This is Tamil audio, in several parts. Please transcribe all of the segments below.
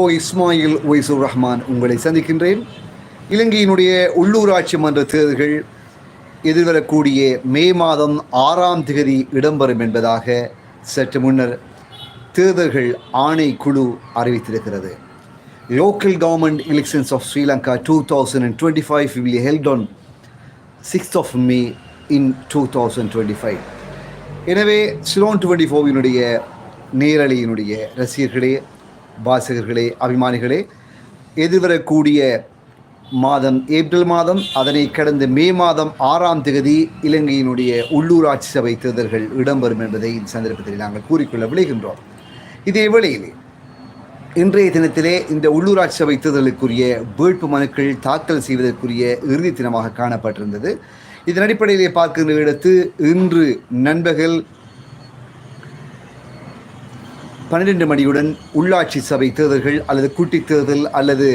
ஓ இஸ்மாயில் ஒய்சூர் ரஹ்மான் உங்களை சந்திக்கின்றேன். இலங்கையினுடைய உள்ளூராட்சி மன்ற தேர்தல்கள் எதிர்வரக்கூடிய மே மாதம் ஆறாம் திகதி இடம்பெறும் என்பதாக சற்று முன்னர் தேர்தல்கள் ஆணைக்குழு அறிவித்திருக்கிறது. Local government elections of Sri Lanka two thousand and twenty five will held on sixth of May in two thousand twenty five எனவே சிலோன் டுவெண்ட்டி ஃபோவினுடைய நேரலையினுடைய ரசிகர்களே வாசகர்களே அபிமானிகளே எதிர்வரக்கூடிய மாதம் ஏப்ரல் மாதம் அதனை கடந்த மே மாதம் ஆறாம் தேதி இலங்கையினுடைய உள்ளூராட்சி சபை தேர்தல்கள் இடம்பெறும் என்பதை இந்த சந்தர்ப்பத்தில் நாங்கள் கூறிக்கொள்ள விளைகின்றோம் இதே வேளையிலே இன்றைய தினத்திலே இந்த உள்ளூராட்சி சபை தேர்தலுக்குரிய வேட்பு மனுக்கள் தாக்கல் செய்வதற்குரிய இறுதி தினமாக காணப்பட்டிருந்தது. இதன் அடிப்படையிலே பார்க்கின்ற இடத்து இன்று நண்பகல் பன்னிரெண்டு மணியுடன் உள்ளாட்சி சபை தேர்தல்கள் அல்லது குட்டி தேர்தல் அல்லது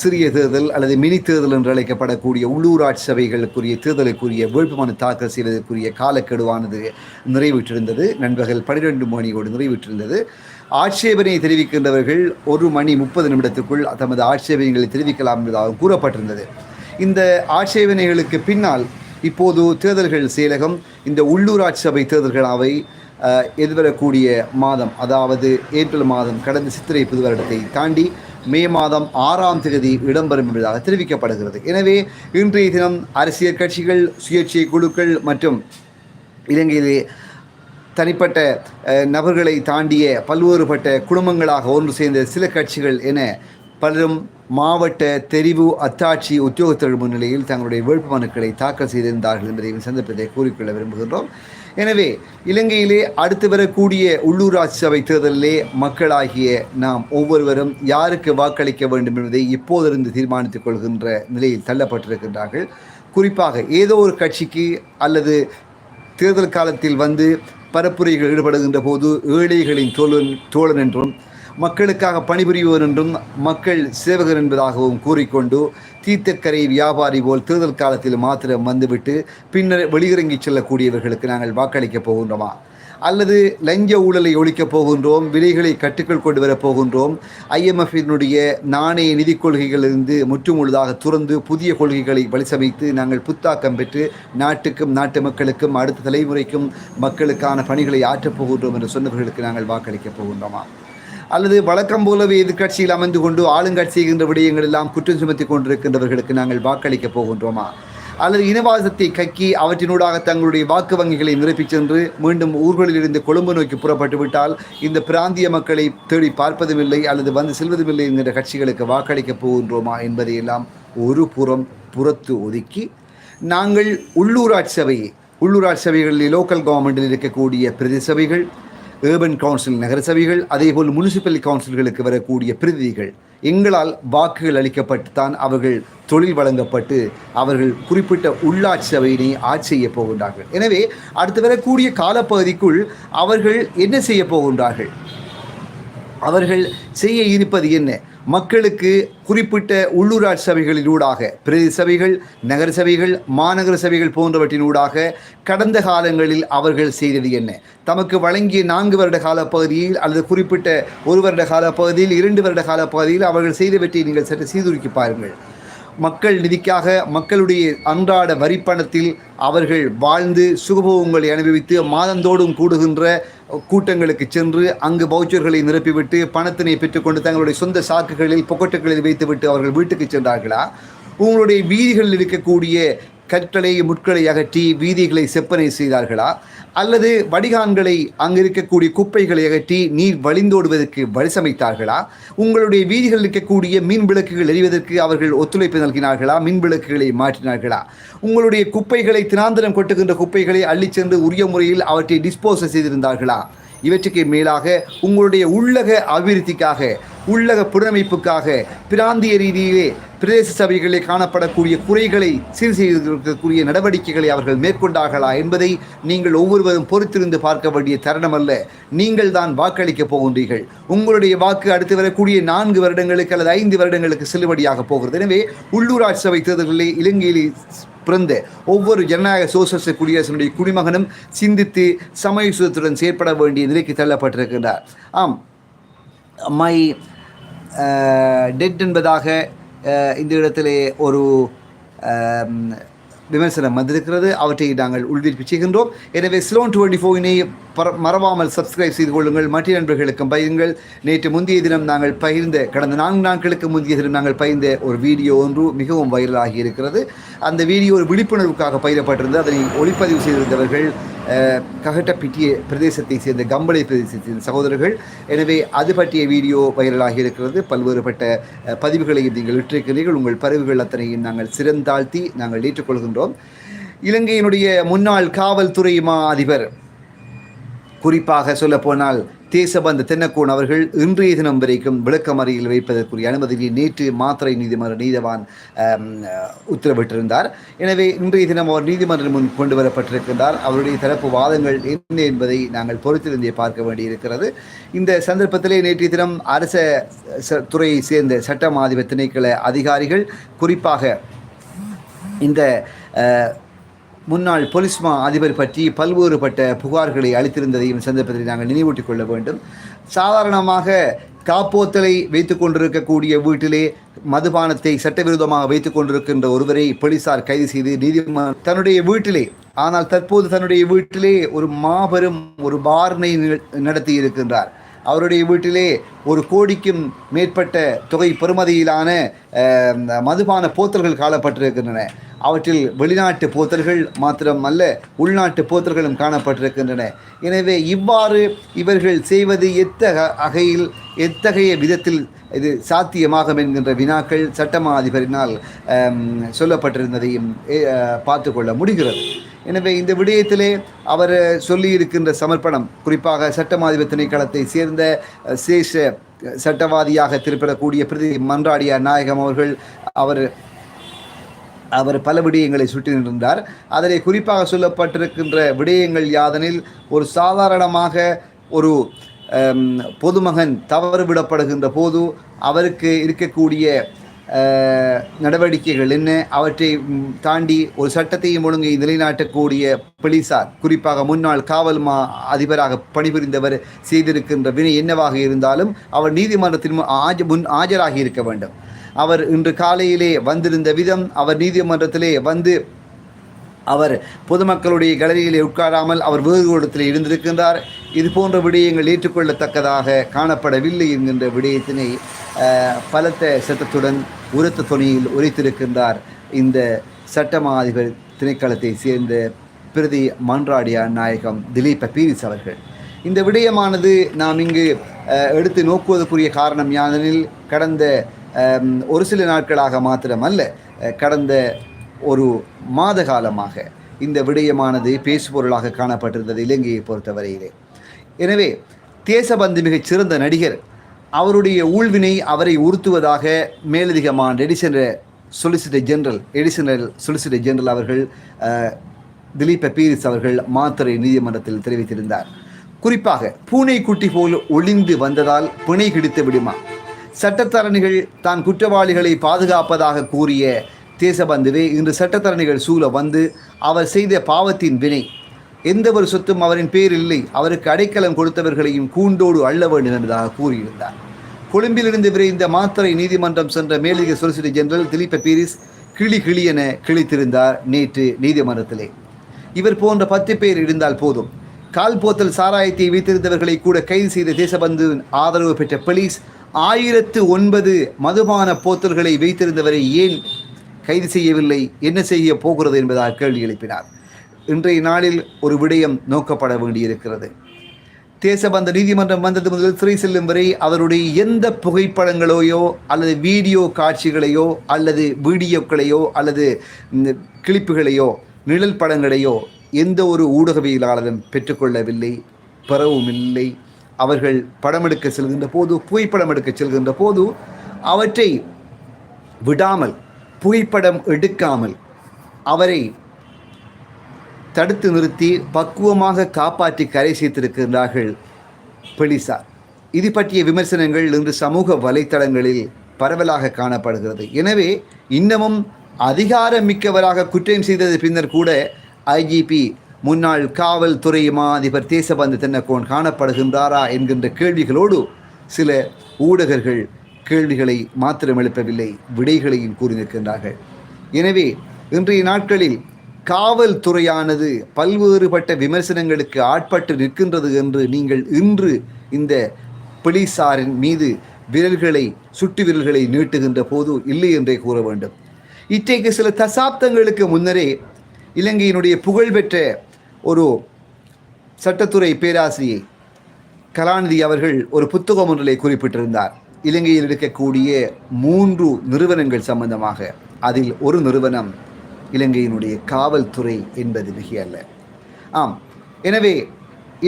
சிறிய தேர்தல் அல்லது மினி தேர்தல் என்று அழைக்கப்படக்கூடிய உள்ளூராட்சி சபைகளுக்குரிய தேர்தலுக்குரிய வேட்புமனு தாக்கல் செய்வதற்குரிய காலக்கெடுவானது நிறைவேற்றிருந்தது. நண்பகல் பன்னிரெண்டு மணியோடு நிறைவேற்றிருந்தது. ஆட்சேபனை தெரிவிக்கின்றவர்கள் ஒரு மணி முப்பது நிமிடத்துக்குள் தமது ஆட்சேபனைகளை தெரிவிக்கலாம் என்பதாக கூறப்பட்டிருந்தது. இந்த ஆட்சேபனைகளுக்கு பின்னால் இப்போது தேர்தல்கள் செயலகம் இந்த உள்ளூராட்சி சபை தேர்தல்களாவை எதிர்வரக்கூடிய மாதம் அதாவது ஏப்ரல் மாதம் கடந்த சித்திரை புது வருடத்தை தாண்டி மே மாதம் ஆறாம் தேதி இடம்பெறும் என்பதாக தெரிவிக்கப்படுகிறது. எனவே இன்றைய தினம் அரசியல் கட்சிகள் சுயேட்சை குழுக்கள் மற்றும் இலங்கையிலே தனிப்பட்ட நபர்களை தாண்டிய பல்வேறுபட்ட குடும்பங்களாக ஒன்று சேர்ந்த சில கட்சிகள் என பலரும் மாவட்ட தெரிவு அத்தாட்சி உத்தியோகத்தர்கள் முன்னிலையில் தங்களுடைய வேட்புமனுக்களை தாக்கல் செய்திருந்தார்கள் என்பதை இந்த சந்தர்ப்பத்தை கூறிக்கொள்ள விரும்புகின்றோம். எனவே இலங்கையிலே அடுத்து வரக்கூடிய உள்ளூராட்சி சபை தேர்தலிலே மக்களாகிய நாம் ஒவ்வொருவரும் யாருக்கு வாக்களிக்க வேண்டும் என்பதை இப்போதிருந்து தீர்மானித்துக் கொள்கின்ற நிலையில் தள்ளப்பட்டிருக்கின்றார்கள். குறிப்பாக ஏதோ ஒரு கட்சிக்கு அல்லது தேர்தல் காலத்தில் வந்து பரப்புரைகள் ஈடுபடுகின்ற போது ஏழைகளின் தோழன் தோழன் என்றும் மக்களுக்காக பணிபுரிவர் என்றும் மக்கள் சேவகர் என்பதாகவும் கூறிக்கொண்டு தீர்த்தக்கரை வியாபாரி போல் தேர்தல் காலத்தில் மாத்திரம் வந்துவிட்டு பின்னர் வெளியிறங்கி செல்லக்கூடியவர்களுக்கு நாங்கள் வாக்களிக்கப் போகின்றோமா? அல்லது லஞ்ச ஊழலை ஒழிக்கப் போகின்றோம் விலைகளை கட்டுக்குள் கொண்டு வரப் போகின்றோம் ஐஎம்எஃபினுடைய நாணய நிதிக் கொள்கைகளிலிருந்து முற்றுமுழுதாக துறந்து புதிய கொள்கைகளை வலிசமைத்து நாங்கள் புத்தாக்கம் பெற்று நாட்டுக்கும் நாட்டு மக்களுக்கும் அடுத்த தலைமுறைக்கும் மக்களுக்கான பணிகளை ஆற்றப் போகின்றோம் என்று சொன்னவர்களுக்கு நாங்கள் வாக்களிக்கப் போகின்றோமா? அல்லது வழக்கம் போலவே எதிர்கட்சியில் அமர்ந்து கொண்டு ஆளுங்கட்சிகின்ற செய்கின்ற விடயங்கள் எல்லாம் குற்றம் சுமத்தி கொண்டிருக்கின்றவர்களுக்கு நாங்கள் வாக்களிக்கப் போகின்றோமா? அல்லது இனவாதத்தை கக்கி அவற்றினூடாக தங்களுடைய வாக்கு வங்கிகளை நிரப்பிச் சென்று மீண்டும் ஊர்களில் இருந்து கொழும்பு நோக்கி புறப்பட்டு விட்டால் இந்த பிராந்திய மக்களை தேடி பார்ப்பதுமில்லை அல்லது வந்து செல்வதுமில்லை என்கிற கட்சிகளுக்கு வாக்களிக்கப் போகின்றோமா என்பதையெல்லாம் ஒரு புறம் புறத்து ஒதுக்கி நாங்கள் உள்ளூராட்சி சபையை உள்ளூராட்சி சபைகளில் லோக்கல் கவர்மெண்டில் இருக்கக்கூடிய பிரதி சபைகள் ஏர்பன் கவுன்சில் நகர சபைகள் அதேபோல் முனிசிபல் கவுன்சில்களுக்கு வரக்கூடிய பிரதிநிதிகள். எங்களால் வாக்குகள் அளிக்கப்பட்டு தான் அவர்கள் தொழில் வழங்கப்பட்டு அவர்கள் குறிப்பிட்ட உள்ளாட்சி சபையினை ஆட்சி செய்ய போகின்றார்கள். எனவே அடுத்து வரக்கூடிய காலப்பகுதிக்குள் அவர்கள் என்ன செய்ய போகின்றார்கள்? அவர்கள் செய்ய இருப்பது என்ன? மக்களுக்கு குறிப்பிட்ட உள்ளூராட்சி சபைகளிலூடாக பிரதி சபைகள் நகர சபைகள் மாநகர சபைகள் போன்றவற்றினூடாக கடந்த காலங்களில் அவர்கள் செய்தது என்ன? தமக்கு வழங்கிய நான்கு வருட கால பகுதியில் அல்லது குறிப்பிட்ட ஒரு வருட கால பகுதியில் இரண்டு வருட கால பகுதியில் அவர்கள் செய்தவற்றை நீங்கள் சற்று சீர்தூக்கி பாருங்கள். மக்கள் நிதிக்காக மக்களுடைய அன்றாட வரிப்பணத்தில் அவர்கள் வாழ்ந்து சுகபோகங்களை அனுபவித்து மாதந்தோடும் கூடுகின்ற கூட்டங்களுக்கு சென்று அங்கு பவுச்சர்களை நிரப்பிவிட்டு பணத்தினை பெற்றுக்கொண்டு தங்களுடைய சொந்த சாக்குகளில் பொக்கெட்டுகளில் வைத்துவிட்டு அவர்கள் வீட்டுக்கு சென்றார்களா? உங்களுடைய வீதிகளில் இருக்கக்கூடிய கற்களை முட்களை அகற்றி வீதிகளை செப்பனை செய்தார்களா? அல்லது வடிகான்களை அங்கு இருக்கக்கூடிய குப்பைகளை அகற்றி நீர் வழிந்தோடுவதற்கு வழிசமைத்தார்களா உங்களுடைய வீதிகளில் இருக்கக்கூடிய மின் விளக்குகள் எரிவதற்கு அவர்கள் ஒத்துழைப்பு நல்கினார்களா? மின் விளக்குகளை மாற்றினார்களா? உங்களுடைய குப்பைகளை தினாந்தரம் கொட்டுகின்ற குப்பைகளை அள்ளிச் சென்று உரிய முறையில் அவற்றை டிஸ்போஸ் செய்திருந்தார்களா? இவற்றுக்கு மேலாக உங்களுடைய உள்ளக அபிவிருத்திக்காக உள்ளக புனரமைப்புக்காக பிராந்திய ரீதியிலே பிரதேச சபைகளில் காணப்படக்கூடிய குறைகளை சீர் செய்வதற்குரிய நடவடிக்கைகளை அவர்கள் மேற்கொண்டார்களா என்பதை நீங்கள் ஒவ்வொருவரும் பொறுத்திருந்து பார்க்க வேண்டிய தருணம் அல்ல நீங்கள் தான் வாக்களிக்கப் போகின்றீர்கள். உங்களுடைய வாக்கு அடுத்து வரக்கூடிய நான்கு வருடங்களுக்கு அல்லது ஐந்து வருடங்களுக்கு செல்லுபடியாக போகிறது. எனவே உள்ளூராட்சி சபை தேர்தல்களிலே இலங்கையில் பிறந்த ஒவ்வொரு ஜனநாயக சோசலிச குடியரசனுடைய குடிமகனும் சிந்தித்து சமயசுதத்துடன் செயற்பட வேண்டிய நிலைக்கு தள்ளப்பட்டிருக்கின்றார். ஆம். மை டெட் என்பதாக இந்த இடத்திலே ஒரு விமர்சனம் வந்திருக்கிறது. அவற்றை நாங்கள் உள்விரிப்பு செய்கின்றோம். எனவே ஸ்லோன் டுவெண்ட்டி ஃபோரினை மறவாமல் சப்ஸ்கிரைப் செய்து கொள்ளுங்கள். மற்ற நண்பர்களுக்கும் பகிருங்கள். நேற்று முந்தைய தினம் நாங்கள் பகிர்ந்த கடந்த நான்கு நாட்களுக்கு முந்தைய தினம் நாங்கள் பகிர்ந்த ஒரு வீடியோ ஒன்று மிகவும் வைரலாகி இருக்கிறது. அந்த வீடியோ ஒரு விழிப்புணர்வுக்காக பகிரப்பட்டிருந்தது. அதனை ஒளிப்பதிவு செய்திருந்தவர்கள் ககட்டப்பிட்டிய பிரதேசத்தை சேர்ந்த கம்பளை பிரதேசத்தை சேர்ந்த சகோதரர்கள். எனவே அது பற்றிய வீடியோ வைரலாகி இருக்கிறது. பல்வேறுபட்ட அஹ், பதிவுகளையும் நீங்கள் இட்டிருக்கிறீர்கள். உங்கள் பதிவுகள் அத்தனையும் நாங்கள் சிறந்தாழ்த்தி நாங்கள் ஏற்றுக்கொள்கின்றோம். இலங்கையினுடைய முன்னாள் காவல்துறை மா அதிபர் குறிப்பாக சொல்லப்போனால் தேசபந்த தென்னக்கோன் அவர்கள் இன்றைய தினம் வரைக்கும் விளக்கமறையில் வைப்பதற்குரிய அனுமதியை நேற்று மாத்திரை நீதிமன்ற நீதவான் உத்தரவிட்டிருந்தார். எனவே இன்றைய தினம் அவர் நீதிமன்றம் முன் கொண்டு வரப்பட்டிருக்கின்றார். அவருடைய தரப்பு வாதங்கள் என்ன என்பதை நாங்கள் பொறுத்திருந்தே பார்க்க வேண்டியிருக்கிறது. இந்த சந்தர்ப்பத்திலே நேற்றைய தினம் அரச ச- துறையை சேர்ந்த சட்டமாதிப திணைக்கள அதிகாரிகள் குறிப்பாக இந்த முன்னாள் பொலிஸ்மா அதிபர் பற்றி பல்வேறுபட்ட புகார்களை அளித்திருந்ததையும் சந்தர்ப்பத்தில் நாங்கள் நினைவூட்டிக் கொள்ள வேண்டும். சாதாரணமாக காப்போத்தலை வைத்து கொண்டிருக்கக்கூடிய வீட்டிலே மதுபானத்தை சட்டவிரோதமாக வைத்துக் கொண்டிருக்கின்ற ஒருவரை போலீசார் கைது செய்து நீதிமன்றம் தன்னுடைய வீட்டிலே ஆனால் தற்போது தன்னுடைய வீட்டிலே ஒரு மாபெரும் ஒரு பார்னை நடத்தி இருக்கின்றார். அவருடைய வீட்டிலே ஒரு கோடிக்கும் மேற்பட்ட தொகை பெறுமதியிலான மதுபான போத்தல்கள் காலப்பட்டிருக்கின்றன அவற்றில் வெளிநாட்டு போத்தர்கள் மாத்திரமல்ல உள்நாட்டு போத்தர்களும் காணப்பட்டிருக்கின்றன. எனவே இவ்வாறு இவர்கள் செய்வது எத்தக அகையில் எத்தகைய விதத்தில் இது சாத்தியமாகும் என்கின்ற வினாக்கள் சட்டமா அதிபரினால் சொல்லப்பட்டிருந்ததையும் பார்த்து கொள்ள முடிகிறது. எனவே இந்த விடயத்திலே அவர் சொல்லியிருக்கின்ற சமர்ப்பணம் குறிப்பாக சட்டமாதிபர் திணைக்களத்தை சேர்ந்த சேஷ சட்டவாதியாக திருப்பிடக்கூடிய பிரதி மன்றாடியார் நாயகம் அவர்கள் அவர் அவர் பல விடயங்களை சுட்டி நின்றார் அதிலே குறிப்பாக சொல்லப்பட்டிருக்கின்ற விடயங்கள் யாதனில் ஒரு சாதாரணமாக ஒரு பொதுமகன் தவறு விடப்படுகின்ற போது அவருக்கு இருக்கக்கூடிய நடவடிக்கைகள் என்ன? அவற்றை தாண்டி ஒரு சட்டத்தையும் ஒழுங்கை நிலைநாட்டக்கூடிய போலீசார் குறிப்பாக முன்னாள் காவல் மா அதிபராக பணிபுரிந்தவர் செய்திருக்கின்ற வினை என்னவாக இருந்தாலும் அவர் நீதிமன்றத்தின் முன் ஆஜ- முன் ஆஜராகி இருக்க வேண்டும். அவர் இன்று காலையிலே வந்திருந்த விதம் அவர் நீதிமன்றத்திலே வந்து அவர் பொதுமக்களுடைய கேலரியிலே உட்காராமல் அவர் வேறு இடத்தில் இருந்திருக்கின்றார். இது போன்ற விடயங்கள் ஏற்றுக்கொள்ளத்தக்கதாக காணப்படவில்லை என்கின்ற விடயத்தினை பலத்த சத்தத்துடன் உரத்த துணியில் உரைத்திருக்கின்றார் இந்த சட்டமா அதிபர் திணைக்களத்தை சேர்ந்த பிரதி மன்றாடியார் நாயகம் திலீப பீரிஸ் அவர்கள். இந்த விடயமானது நாம் இங்கு எடுத்து நோக்குவதற்குரிய காரணம் யாதெனில் கடந்த ஒரு சில நாட்களாக மாத்திரமல்ல கடந்த ஒரு மாத காலமாக இந்த விடயமானது பேசுபொருளாக காணப்பட்டிருந்தது இலங்கையை பொறுத்தவரையிலே. எனவே தேசபந்து மிகச் சிறந்த நடிகர் அவருடைய ஊழ்வினை அவரை உறுத்துவதாக மேலதிகமான additional solicitor general additional solicitor general அவர்கள் திலீப பீரிஸ் அவர்கள் மாத்தறை நீதிமன்றத்தில் தெரிவித்திருந்தார். குறிப்பாக பூனை குட்டி போல் ஒளிந்து வந்ததால் பிணை கிடைத்து விடுமா? சட்டத்தரணிகள் தான் குற்றவாளிகளை பாதுகாப்பதாக கூறிய தேசபந்துவே இன்று சட்டத்தரணிகள் சூழ வந்து அவர் செய்த பாவத்தின் வினை. எந்த ஒரு சொத்தும் அவரின் பேர் இல்லை. அவருக்கு அடைக்கலம் கொடுத்தவர்களையும் கூண்டோடு அள்ள வேண்டும் என்பதாக கூறியிருந்தார். கொழும்பிலிருந்து விரைந்த மாத்திரை நீதிமன்றம் சென்ற மேலதிக சொலிசிட்டர் ஜெனரல் திலீப பீரிஸ் கிளி கிளி என கிழித்திருந்தார் நேற்று நீதிமன்றத்திலே. இவர் போன்ற பத்து பேர் இருந்தால் போதும். கால் போத்தல் சாராயத்தை வைத்திருந்தவர்களை கூட கைது செய்த தேசபந்து ஆதரவு பெற்ற போலீஸ் ஆயிரத்து ஒன்பது மதுபான போத்தல்களை வைத்திருந்தவரை ஏன் கைது செய்யவில்லை? என்ன செய்ய போகிறது என்பதாக கேள்வி எழுப்பினார். இன்றைய நாளில் ஒரு விடயம் நோக்கப்பட வேண்டியிருக்கிறது. தேசபந்த நீதிமன்றம் வந்தது முதல் சிறை செல்லும் வரை அவருடைய எந்த புகைப்படங்களையோ அல்லது வீடியோ காட்சிகளையோ அல்லது வீடியோக்களையோ அல்லது இந்த கிளிப்புகளையோ நிழல் படங்களையோ எந்த ஒரு ஊடகவியலாளரும் பெற்றுக்கொள்ளவில்லை பெறவும் இல்லை அவர்கள் படம் எடுக்க செல்கின்ற போது புகைப்படம் எடுக்க செல்கின்ற போது அவற்றை விடாமல் புகைப்படம் எடுக்காமல் அவரை தடுத்து நிறுத்தி பக்குவமாக காப்பாற்றி கரை சேர்த்திருக்கின்றார்கள் போலீசார். இது பற்றிய விமர்சனங்கள் இன்று சமூக வலைத்தளங்களில் பரவலாக காணப்படுகிறது. எனவே இன்னமும் அதிகாரம் மிக்கவராக குற்றம் செய்தது பின்னர் கூட ஐஜிபி முன்னாள் காவல்துறையுமா அதிபர் தேசபந்து தென்னக்கோன் காணப்படுகின்றாரா என்கின்ற கேள்விகளோடு சில ஊடகர்கள் கேள்விகளை மாத்திரம் எழுப்பவில்லை விடைகளையும் கூறியிருக்கின்றார்கள் எனவே இன்றைய நாட்களில் காவல்துறையானது பல்வேறுபட்ட விமர்சனங்களுக்கு ஆட்பட்டு நிற்கின்றது என்று நீங்கள் இன்று இந்த போலீசாரின் மீது விரல்களை சுட்டு விரல்களை நீட்டுகின்ற போது இல்லை என்றே கூற வேண்டும். இன்றைக்கு சில தசாப்தங்களுக்கு முன்னரே இலங்கையினுடைய புகழ்பெற்ற ஒரு சட்டத்துறை பேராசிரியை கலாநிதி அவர்கள் ஒரு புத்தகம் ஒன்றிலே குறிப்பிட்டிருந்தார். இலங்கையில் இருக்கக்கூடிய மூன்று நிறுவனங்கள் சம்பந்தமாக. அதில் ஒரு நிறுவனம் இலங்கையினுடைய காவல்துறை என்பது மிக அல்ல. ஆம் எனவே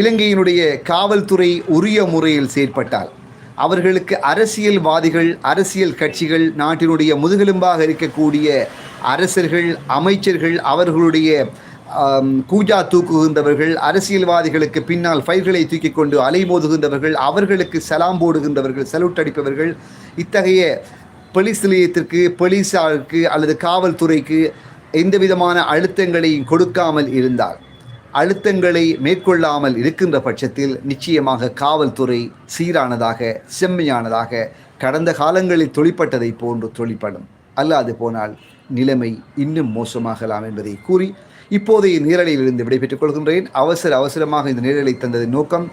இலங்கையினுடைய காவல்துறை உரிய முறையில் செயற்பட்டால் அவர்களுக்கு அரசியல்வாதிகள் அரசியல் கட்சிகள் நாட்டினுடைய முதுகெலும்பாக இருக்கக்கூடிய அரசர்கள் அமைச்சர்கள் அவர்களுடைய கூஜா தூக்குகின்றவர்கள் அரசியல்வாதிகளுக்கு பின்னால் ஃபைல்களை தூக்கி கொண்டு அலைமோதுகின்றவர்கள் அவர்களுக்கு சலாம் போடுகின்றவர்கள் சல்யூட் அடிப்பவர்கள் இத்தகைய போலீஸ் நிலையத்திற்கு போலீஸாருக்கு அல்லது காவல்துறைக்கு எந்த விதமான அழுத்தங்களையும் கொடுக்காமல் இருந்தால் அழுத்தங்களை மேற்கொள்ளாமல் இருக்கின்ற பட்சத்தில் நிச்சயமாக காவல்துறை சீரானதாக செம்மையானதாக கடந்த காலங்களில் தொழிற்பட்டதை போன்று தொழிற்படும். அல்லாது போனால் நிலைமை இன்னும் மோசமாகலாம் என்பதை கூறி இப்போதைய நேரலையில் இருந்து விடைபெற்றுக் கொள்கின்றேன். அவசர அவசரமாக இந்த நீரலை தந்தது நோக்கம்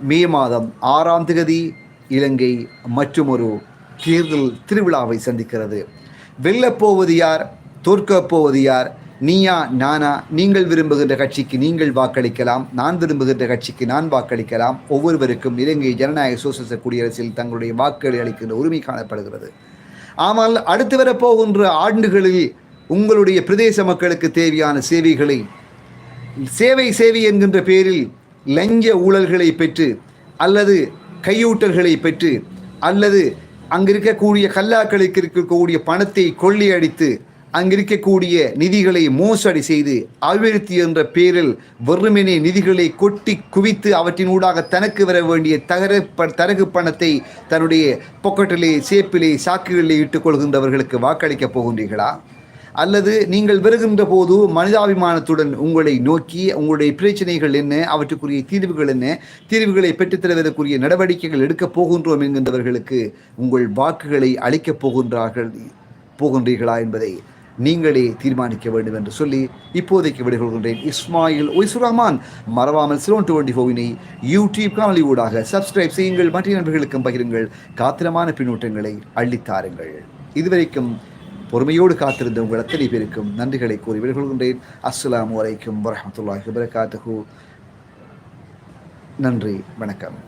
மே மாதம் ஆறாம் திகதி இலங்கை மற்றுமொரு தேர்தல் திருவிழாவை சந்திக்கிறது. வெல்லப்போவது யார்? தோற்கப் போவது யார்? நீயா நானா? நீங்கள் விரும்புகின்ற கட்சிக்கு நீங்கள் வாக்களிக்கலாம். நான் விரும்புகின்ற கட்சிக்கு நான் வாக்களிக்கலாம். ஒவ்வொருவருக்கும் இலங்கை ஜனநாயக சோசலிச குடியரசில் தங்களுடைய வாக்குகளை அளிக்கின்ற உரிமை காணப்படுகிறது. ஆனால் அடுத்து வரப்போகின்ற ஆண்டுகளில் உங்களுடைய பிரதேச மக்களுக்கு தேவையான சேவைகளை சேவை சேவை என்கின்ற பேரில் லஞ்ச ஊழல்களை பெற்று அல்லது கையூட்டல்களை பெற்று அல்லது அங்கிருக்கக்கூடிய கல்லாக்களுக்கு இருக்கக்கூடிய பணத்தை கொள்ளையடித்து அடித்து அங்கிருக்கக்கூடிய நிதிகளை மோசடி செய்து அபிவிருத்தி என்ற பேரில் வெறுமனே நிதிகளை கொட்டி குவித்து அவற்றின் ஊடாக தனக்கு வர வேண்டிய தகர ப- தரகு பணத்தை தன்னுடைய பொக்கெட்டிலே சேப்பிலே சாக்குகளிலே இட்டுக் கொள்கின்றவர்களுக்கு வாக்களிக்கப் போகின்றீர்களா? அல்லது நீங்கள் வருகின்ற போது மனிதாபிமானத்துடன் உங்களை நோக்கி உங்களுடைய பிரச்சனைகள் என்ன அவற்றுக்குரிய தீர்வுகள் என்ன தீர்வுகளை பெற்றுத்தருவதற்குரிய நடவடிக்கைகள் எடுக்கப் போகின்றோம் என்கின்றவர்களுக்கு உங்கள் வாக்குகளை அளிக்கப் போகின்றார்கள் போகின்றீர்களா என்பதை நீங்களே தீர்மானிக்க வேண்டும் என்று சொல்லி இப்போதைக்கு விடைகொள்கின்றேன். இஸ்மாயில் ஒய்சு ரஹ்மான் மறவாமல் சிலோன் டுவெண்டி ஃபோவினை யூடியூப் காணொலி ஊடாக சப்ஸ்கிரைப் செய்யுங்கள். மற்ற நண்பர்களுக்கும் பகிருங்கள். காத்திரமான பின்னூட்டங்களை அள்ளித்தாருங்கள். இதுவரைக்கும் பொறுமையோடு காத்திருந்த உங்கள் அத்தனை பேருக்கும் நன்றிகளை கூறி விடைகொள்கின்றேன் அஸ்லாம் அலைக்கும் வரமத்துல்லாஹி வரகாத்துஹூ நன்றி வணக்கம்.